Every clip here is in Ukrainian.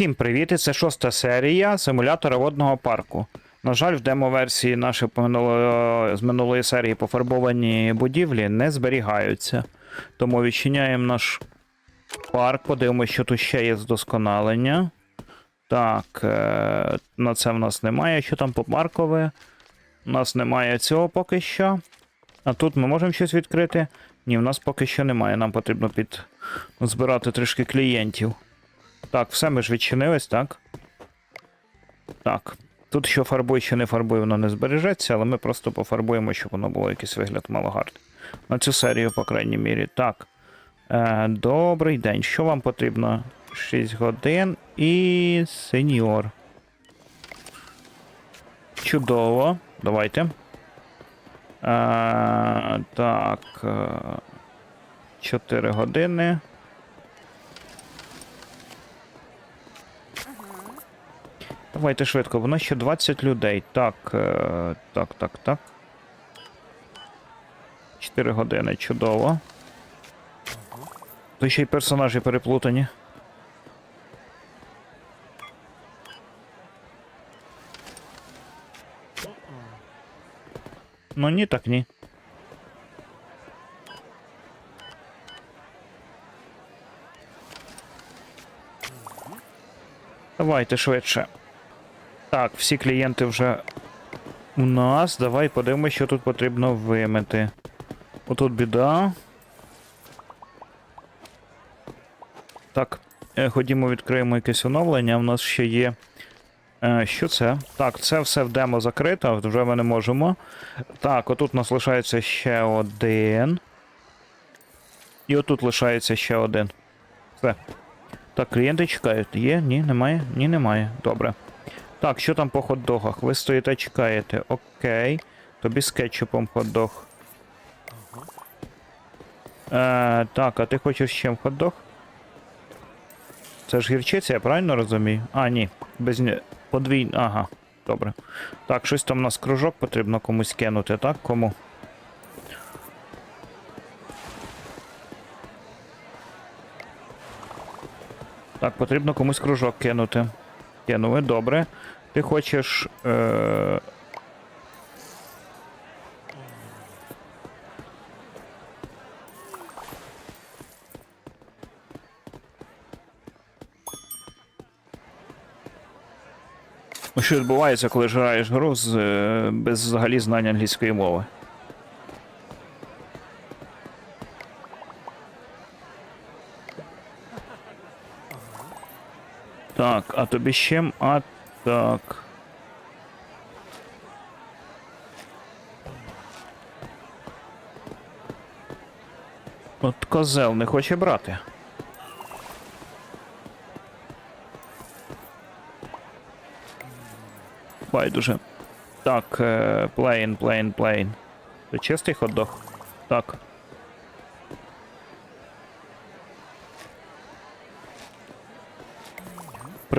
Всім привіт! і Це шоста серія симулятора водного парку. На жаль, в демо-версії наші з минулої серії пофарбовані будівлі не зберігаються. Тому відчиняємо наш парк, подивимося, що тут ще є здосконалення. Так, е- на це в нас немає. Що там по паркове? У нас немає цього поки що. А тут ми можемо щось відкрити? Ні, в нас поки що немає. Нам потрібно під... збирати трішки клієнтів. Так, все, ми ж відчинились, так? Так. Тут що фарбуй, що не фарбуй, воно не збережеться, але ми просто пофарбуємо, щоб воно було якийсь вигляд мало гарний. На цю серію, по крайній мірі. Так. Е, добрий день. Що вам потрібно? 6 годин і сеньор. Чудово. Давайте. Е, так. Е, 4 години. Давайте швидко, воно ще 20 людей. Так, е, так, так, так. 4 години, чудово. То ще й персонажі переплутані. Ну ні, так ні. Давайте швидше. Так, всі клієнти вже у нас. Давай подивимось, що тут потрібно вимити. Отут біда. Так, е, ходімо, відкриємо якесь оновлення. У нас ще є. Е, що це? Так, це все в демо закрито, вже ми не можемо. Так, отут у нас лишається ще один. І отут лишається ще один. Все. Так, клієнти чекають. Є? Ні, немає? Ні, немає. Добре. Так, що там по хот-догах? Ви стоїте, чекаєте. Окей. Тобі з кетчупом хот-дог. Е, так, а ти хочеш з чим хот-дог? Це ж гірчиця, я правильно розумію? А, ні. Без ні. Подвійно. Ага, добре. Так, щось там у нас кружок потрібно комусь кинути, так? Кому? Так, потрібно комусь кружок кинути. Кинули, добре. Ти хочеш. Е... Ну, Що відбувається, коли ж граєш гру з, е, без взагалі знання англійської мови? Так, а тобі з чим? А так. От козел не хоче брати. Байдуже. Так, е, плейн, плейн, плейн. Це чистий хот-дог? Так.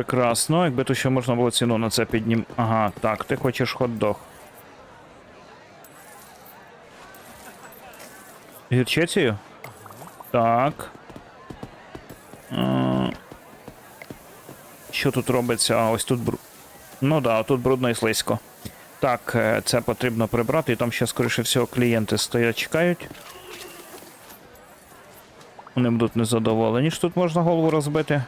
Прекрасно. Якби то ще можна було ціну на це піднім. Ага, так, ти хочеш хот-дог. Гірчицею? Так. Що тут робиться? А, ось тут бру... Ну да, тут брудно і слизько. Так, е, це потрібно прибрати, і там ще, скоріше всього, клієнти стоять, чекають. Вони будуть незадоволені, що тут можна голову розбити.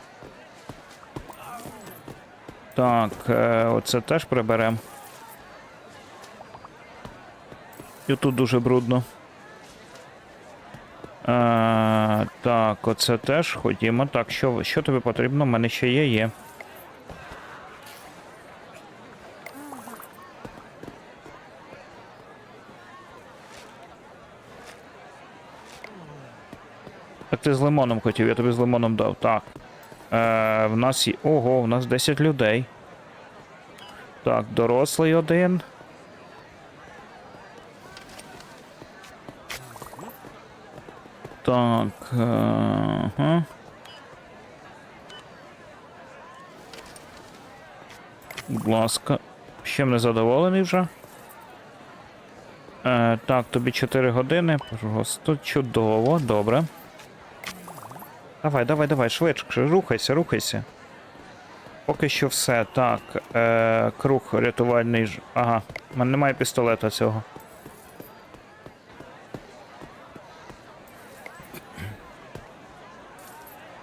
Так, е, оце теж приберемо. І тут дуже брудно. Е, так, оце теж ходімо. Так, що, що тобі потрібно? У мене ще є, є. Так ти з лимоном хотів, я тобі з лимоном дав. Так. Е, в нас є. Ого, в нас 10 людей. Так, дорослий один. Так. Е, ага. Будь ласка. Ще не задоволений вже. Е, так, тобі 4 години. Просто чудово, добре. Давай, давай, давай, швидше, рухайся, рухайся. Поки що все. Так. Е, круг рятувальний. Ага. У мене немає пістолета цього.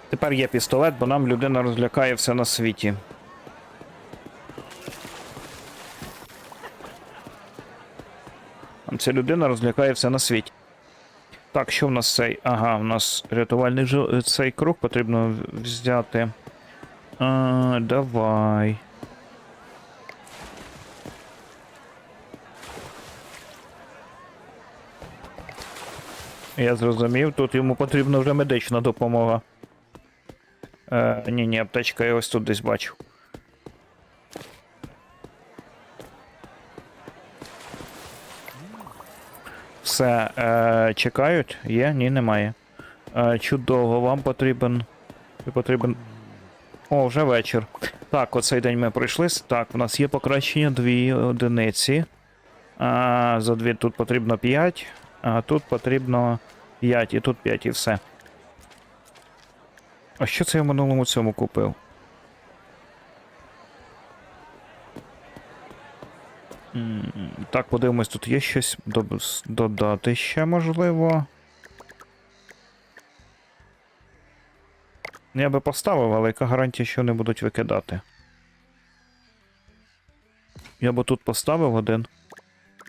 Тепер є пістолет, бо нам людина розлякає все на світі. Нам ця людина розлякає все на світі. Так, що в нас цей? Ага, в нас рятувальний жил- цей круг потрібно взяти. А, давай. Я зрозумів, тут йому потрібна вже медична допомога. Е, ні, ні, аптечка я ось тут десь бачу. Все, е, чекають? Є? Ні, немає. Е, чудово, вам потрібен. Потрібен. О, вже вечір. Так, оцей день ми пройшли. Так, в нас є покращення дві одиниці. А, за дві тут потрібно 5, а тут потрібно 5, і тут 5, і все. А що це я в минулому цьому купив? Так, подивимось, тут є щось додати ще можливо. Я би поставив, але яка гарантія, що не будуть викидати? Я би тут поставив один.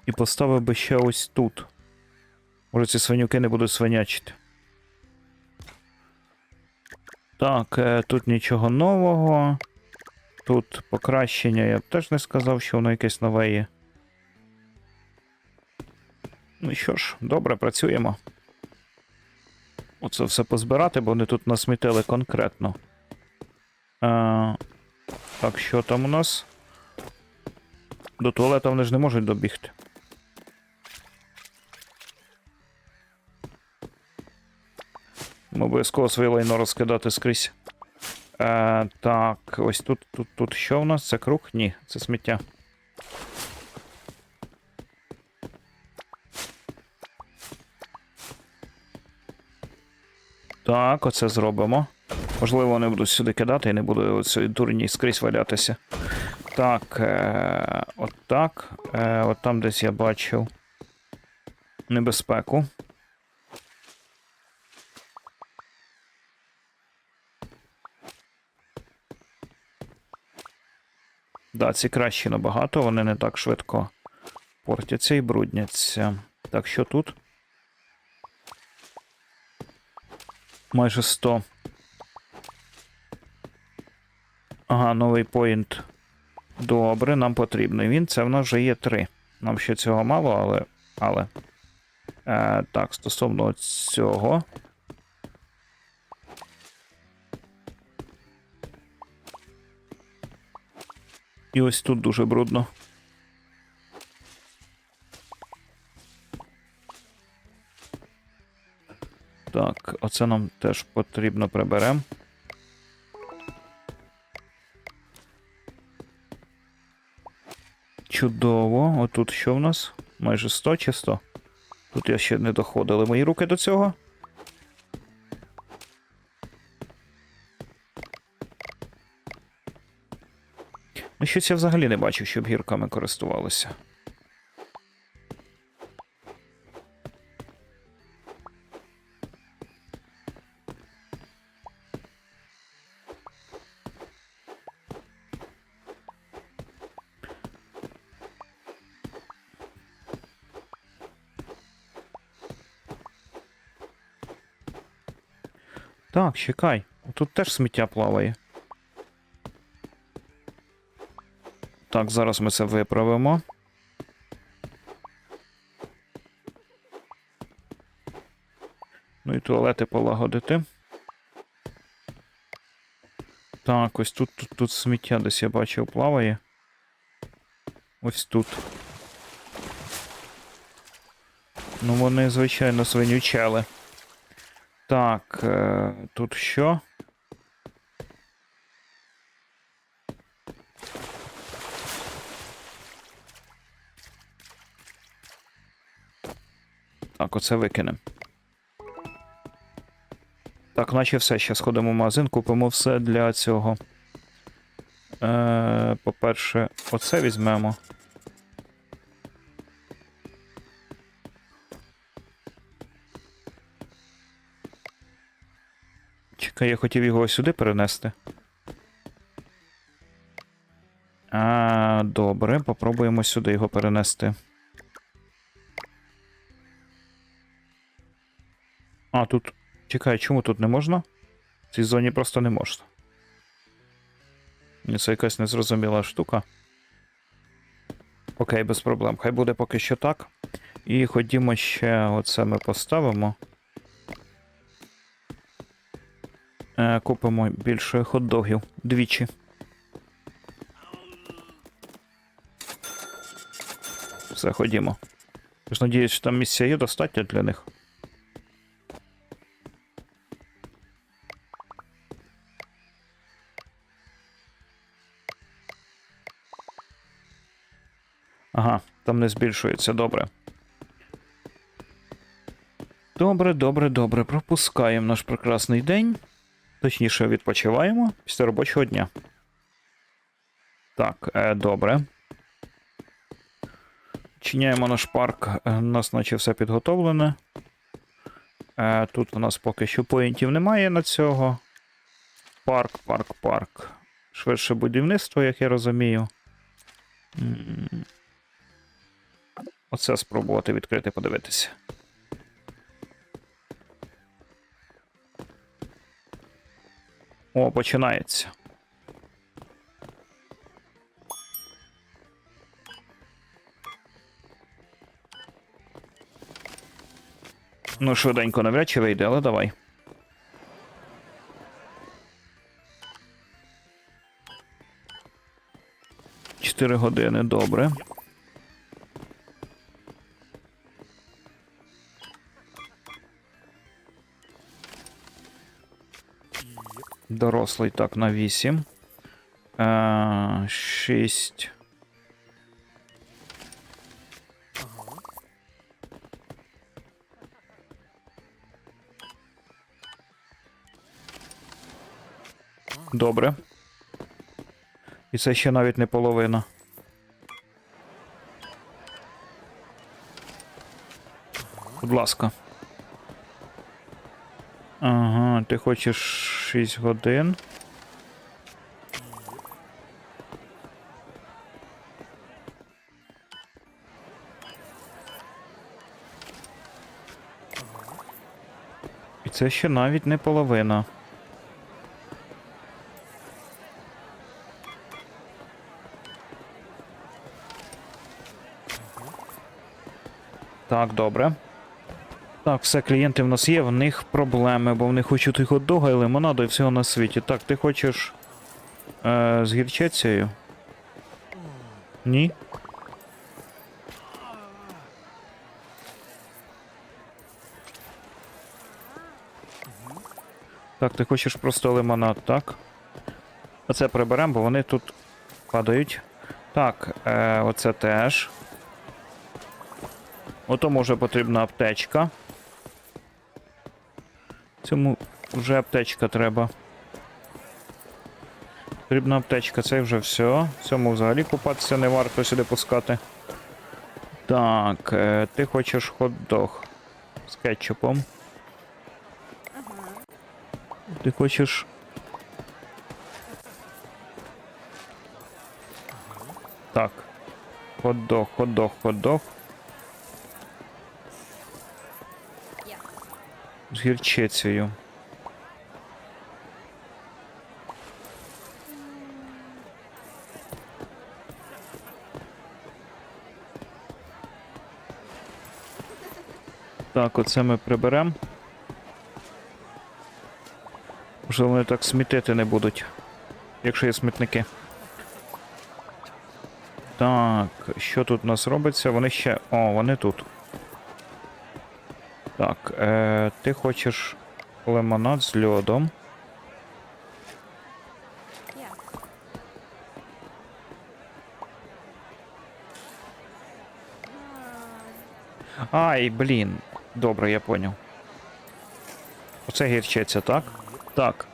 І поставив би ще ось тут. Може ці свинюки не будуть свинячити. Так, е, тут нічого нового. Тут покращення, я б теж не сказав, що воно якесь нове є. Ну що ж, добре, працюємо. Оце все позбирати, бо вони тут насмітили конкретно. А, так, що там у нас? До туалета вони ж не можуть добігти. Ми обов'язково своє лайно розкидати скрізь. Е, так, ось тут, тут, тут що в нас? Це круг? Ні, це сміття. Так, оце зробимо. Можливо, вони будуть сюди кидати і не буду оцій дурні скрізь валятися. Так, е, от так. Е, от там десь я бачив небезпеку. Да, ці кращі набагато, вони не так швидко портяться і брудняться. Так, що тут? Майже 100. Ага, новий поінт. Добре, нам потрібний він. Це в нас вже є 3. Нам ще цього мало, але. але. Е, так, стосовно цього. І ось тут дуже брудно. Так, оце нам теж потрібно приберемо. Чудово. Отут що в нас? Майже 100 чи 100? Тут я ще не доходили мої руки до цього. Щось я взагалі не бачив, щоб гірками користувалися. Так, чекай. Тут теж сміття плаває. Так, зараз ми це виправимо. Ну і туалети полагодити. Так, ось тут, тут, тут сміття десь я бачив плаває. Ось тут. Ну, вони, звичайно, свинючали. Так, е, тут що? Так, оце викинемо. Так, наче все. Ще сходимо в магазин, купимо все для цього. Е, по-перше, оце візьмемо. Чекай, я хотів його сюди перенести. А, добре, попробуємо сюди його перенести. Чекай, чому тут не можна? В цій зоні просто не можна. Це якась незрозуміла штука. Окей, без проблем. Хай буде поки що так. І ходімо ще оце ми поставимо. Е, купимо більше хот-догів. Двічі. Все, ходімо. Я ж надіюсь, що там місця є достатньо для них. Там не збільшується, добре. Добре, добре, добре. Пропускаємо наш прекрасний день. Точніше, відпочиваємо після робочого дня. Так, е, добре. Чиняємо наш парк. Е, У нас наче все підготовлене. Е, тут у нас поки що поінтів немає на цього. Парк, парк, парк. Швидше будівництво, як я розумію. Оце спробувати відкрити, подивитися. О, починається. Ну, швиденько навряд чи вийде, але давай. Чотири години, добре. Дорослий так на 8. Е, 6. Добре. І це ще навіть не половина. Будь ласка. Ага, ти хочеш 6 годин. І це ще навіть не половина. Так, добре. Так, все, клієнти в нас є, в них проблеми, бо вони хочуть і хот-дога, і лимонаду, і всього на світі. Так, ти хочеш е, з гірчицею? Ні? Так, ти хочеш просто лимонад, так? Оце приберемо, бо вони тут падають. Так, е, оце теж. Ото може потрібна аптечка. Цьому вже аптечка треба. Потрібна аптечка, це вже все. Цьому взагалі купатися не варто сюди пускати. Так, е, ти хочеш хот-дог з кетчупом. Ти хочеш. Так. Хот-дог, хот-дог, хот-дог. З гірчицею. Так, оце ми приберемо. Можливо, вони так смітити не будуть, якщо є смітники. Так, що тут у нас робиться? Вони ще. О, вони тут. Так, ти хочеш лимонад з льодом. Ай, блін. Добре, я поняв. Оце гірчиця, так? Так.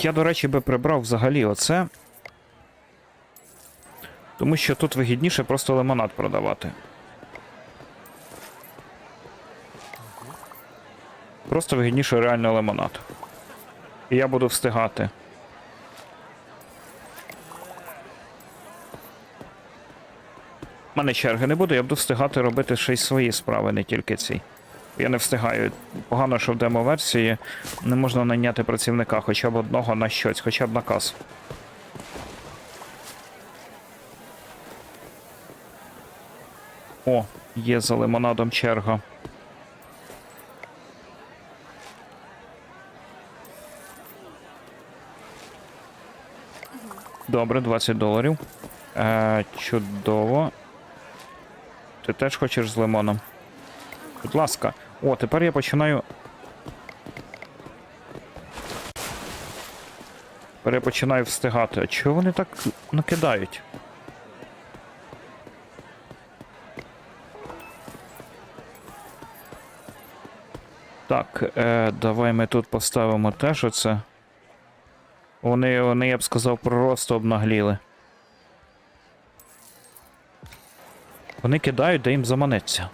Я, до речі, би прибрав взагалі оце. Тому що тут вигідніше просто лимонад продавати. Просто вигідніше реально лимонад. І я буду встигати. У мене черги не буде, я буду встигати робити ще й свої справи, не тільки ці. Я не встигаю. Погано, що в демо-версії не можна найняти працівника хоча б одного на щось, хоча б на касу. О, є за лимонадом черга. Добре, 20 доларів. Е, чудово. Ти теж хочеш з лимоном? Будь ласка. О, тепер я починаю. Тепер я починаю встигати. А чого вони так накидають? Так, е, давай ми тут поставимо теж оце. Вони, вони, я б сказав, просто обнагліли. Вони кидають, де їм заманеться.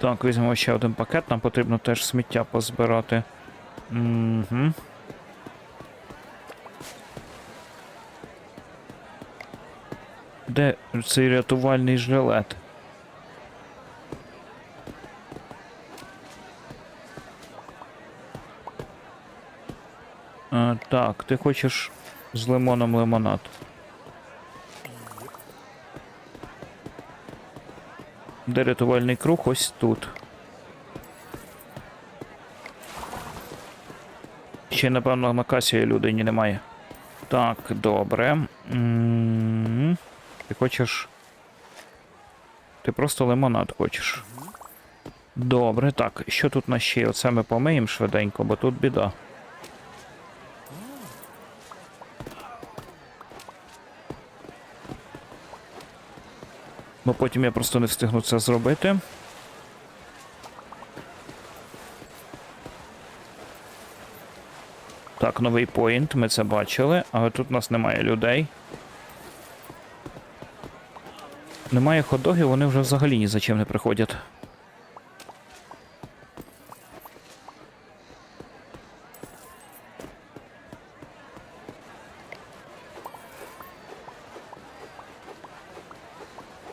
Так, візьмемо ще один пакет, нам потрібно теж сміття позбирати. Угу. Де цей рятувальний жилет? А, так, ти хочеш з лимоном лимонад. Де рятувальний круг? Ось тут. Ще, напевно, на касі людині немає. Так, добре. М, Ти хочеш. Ти просто лимонад хочеш. Добре, так. Що тут на ще? Оце ми помиємо швиденько, бо тут біда. Потім я просто не встигну це зробити. Так, новий поінт, ми це бачили, але тут у нас немає людей. Немає ходогів, вони вже взагалі ні за чим не приходять.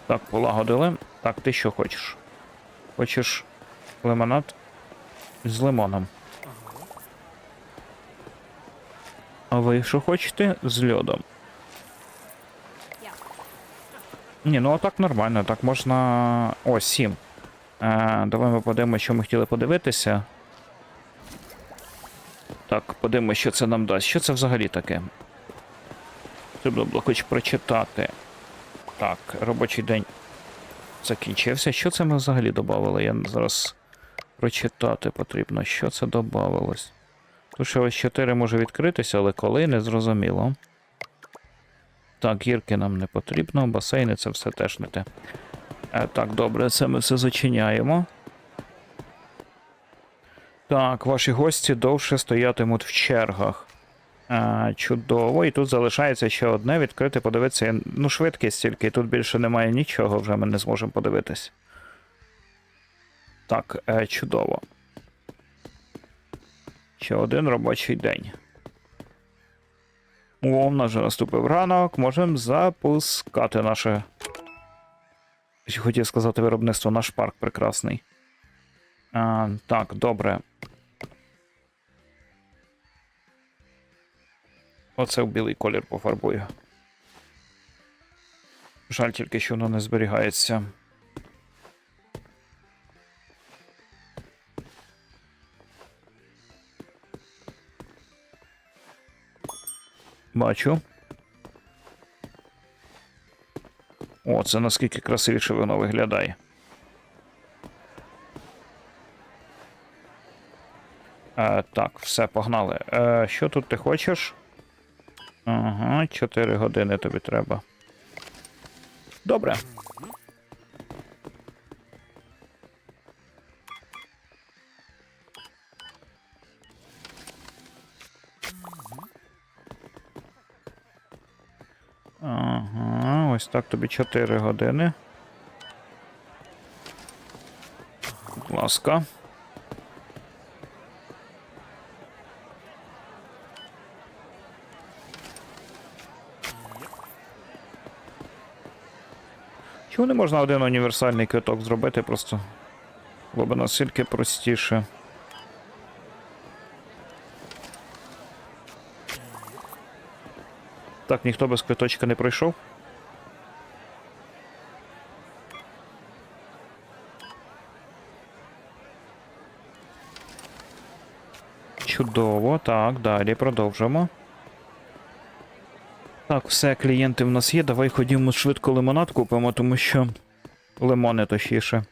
Так, полагодили. Так, ти що хочеш? Хочеш лимонад з лимоном. А ви що хочете з льодом? Ні, ну а так нормально, так можна. О, 7. Е, давай ми подивимося, що ми хотіли подивитися. Так, подивимося, що це нам дасть. Що це взагалі таке? Треба було хоч прочитати. Так, робочий день закінчився. Що це ми взагалі додавали? Я зараз прочитати потрібно. Що це додавалось? Тут ще ось 4 може відкритися, але коли не зрозуміло. Так, гірки нам не потрібно, басейни це все теж не те. Так, добре, це ми все зачиняємо. Так, ваші гості довше стоятимуть в чергах. А, чудово. І тут залишається ще одне відкрити, подивитися. Ну, швидкість тільки, тут більше немає нічого, вже ми не зможемо подивитись. Так, е, чудово. Ще один робочий день. О, у нас вже наступив ранок. Можемо запускати наше. Хотів сказати виробництво наш парк прекрасний. А, так, добре. Оце в білий колір пофарбую. Жаль тільки, що воно не зберігається. Бачу. О, це наскільки красивіше воно виглядає. Е, так, все, погнали. Е, що тут ти хочеш? Ага, 4 години тобі треба. Добре. Ага, ось так тобі 4 години. Будь ласка. Чому не можна один універсальний квиток зробити просто? Було б настільки простіше. Так, ніхто без квиточка не пройшов. Чудово, так, далі продовжимо. Так, все, клієнти в нас є. Давай ходімо швидко лимонад купимо, тому що. Лимони точніше.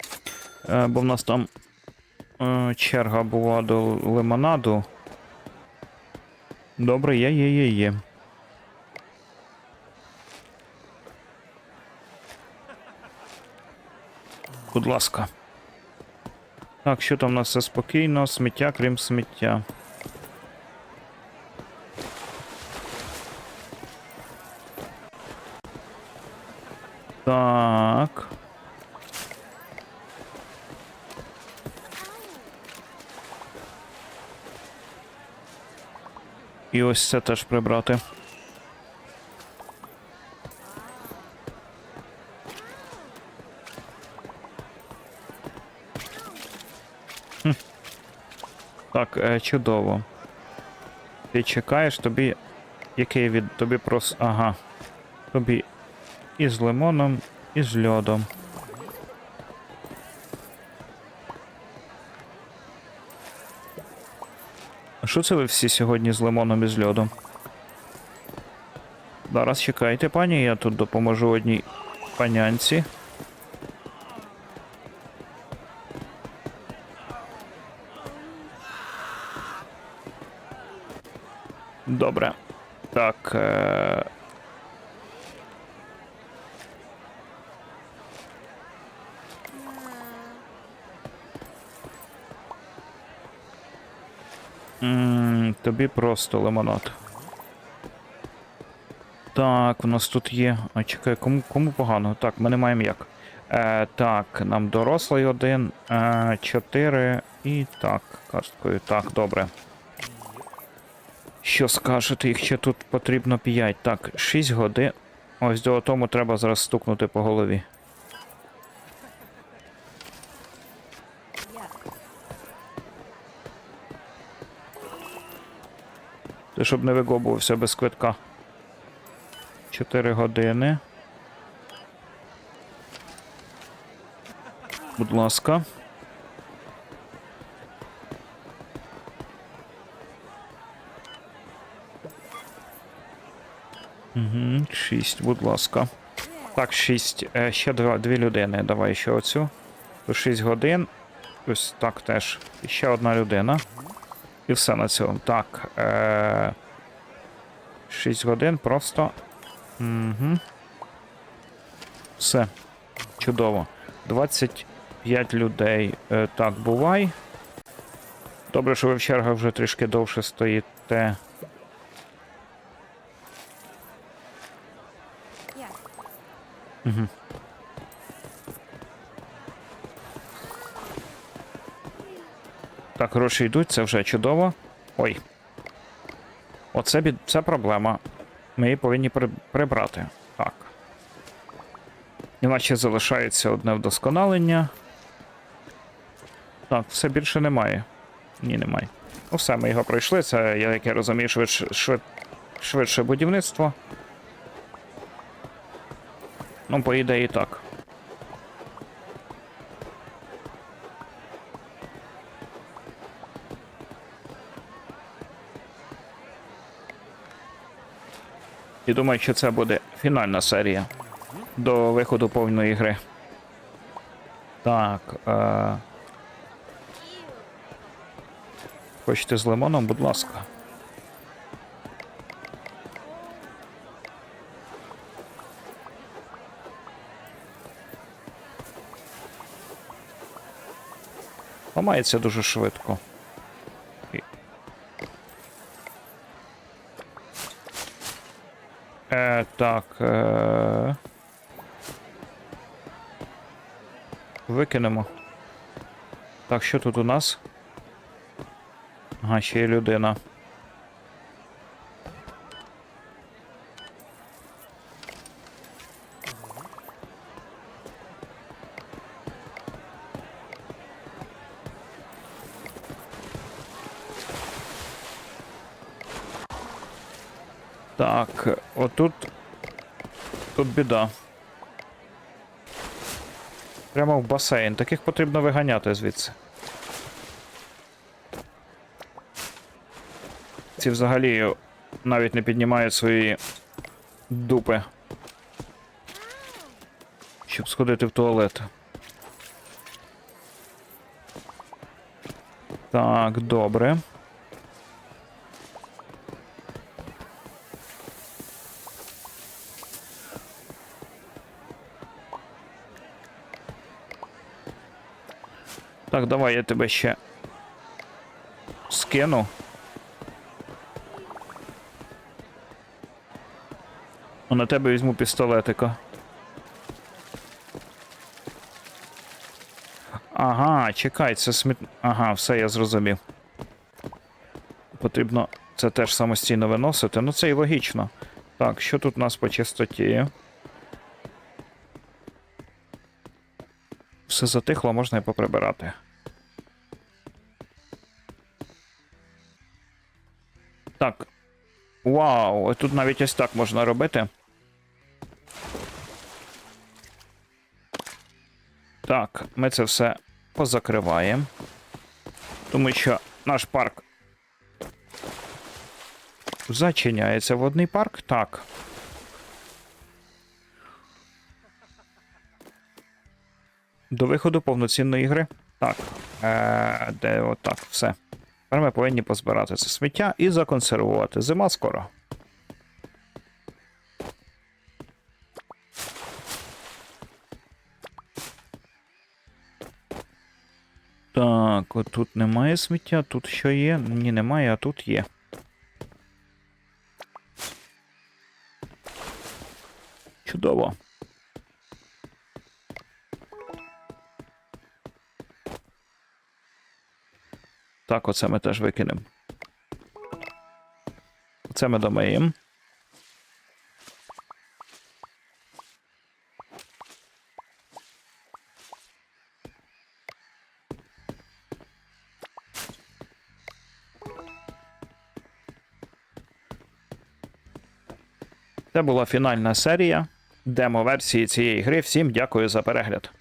Е, бо в нас там е, черга була до лимонаду. Добре, є, є, є, є. Будь ласка. Так, що там у нас все спокійно? Сміття, крім сміття. Так. І ось це теж прибрати. Так, е, чудово. Ти чекаєш, тобі. Який від тобі прос. Ага. Тобі і з лимоном, і з льодом. А що це ви всі сьогодні з лимоном і з льодом? Зараз чекайте, пані, я тут допоможу одній панянці. Добре. Так. Е... М, Тобі просто лимонад. Так, у нас тут є. А чекай, кому, кому погано? Так, ми не маємо як. Е, так, нам дорослий один, е, чотири і так, карткою. Так, добре. Що скажете, їх ще тут потрібно 5. Так, 6 годин. Ось до тому треба зараз стукнути по голові. Ти щоб не вигобувався без квитка. 4 години. Будь ласка. Угу, 6, будь ласка. Так, 6. Е, ще два, дві людини. Давай ще оцю. 6 годин. Ось так теж. Ще одна людина. І все на цьому. Так. Е, 6 годин просто. Угу. Все. Чудово. 25 людей. Е, так, бувай. Добре, що ви в чергах вже трішки довше стоїте. Так, гроші йдуть, це вже чудово. Ой. Оце бід... це проблема. Ми її повинні при... прибрати. Так. Іначе залишається одне вдосконалення. Так, все більше немає. Ні, немає. Ну все, ми його пройшли. Це, як я розумію, швидше, швид... швидше будівництво. Ну, по ідеї так. І думаю, що це буде фінальна серія до виходу повної гри. Так. Е... Хочете з лимоном, будь ласка. Ламається дуже швидко. Так. Е, викинемо. Так, що тут у нас? Ага, ще є людина. Так, отут. Тут біда. Прямо в басейн. Таких потрібно виганяти звідси. Ці взагалі навіть не піднімають свої дупи. Щоб сходити в туалет. Так, добре. Так, давай я тебе ще скину. А на тебе візьму пістолетика. Ага, чекай, це сміт. Ага, все, я зрозумів. Потрібно це теж самостійно виносити. Ну це і логічно. Так, що тут у нас по чистоті? Все затихло, можна і поприбирати. Вау, тут навіть ось так можна робити. Так, ми це все позакриваємо. Тому що наш парк зачиняється водний парк. Так. До виходу повноцінної гри. Так. Е, де отак, все. Тепер ми повинні позбирати це сміття і законсервувати. Зима скоро. Так, от тут немає сміття, тут що є? Ні, немає, а тут є. Чудово. Так, оце ми теж викинемо. Це ми домиємо. Це була фінальна серія демо-версії цієї гри. Всім дякую за перегляд.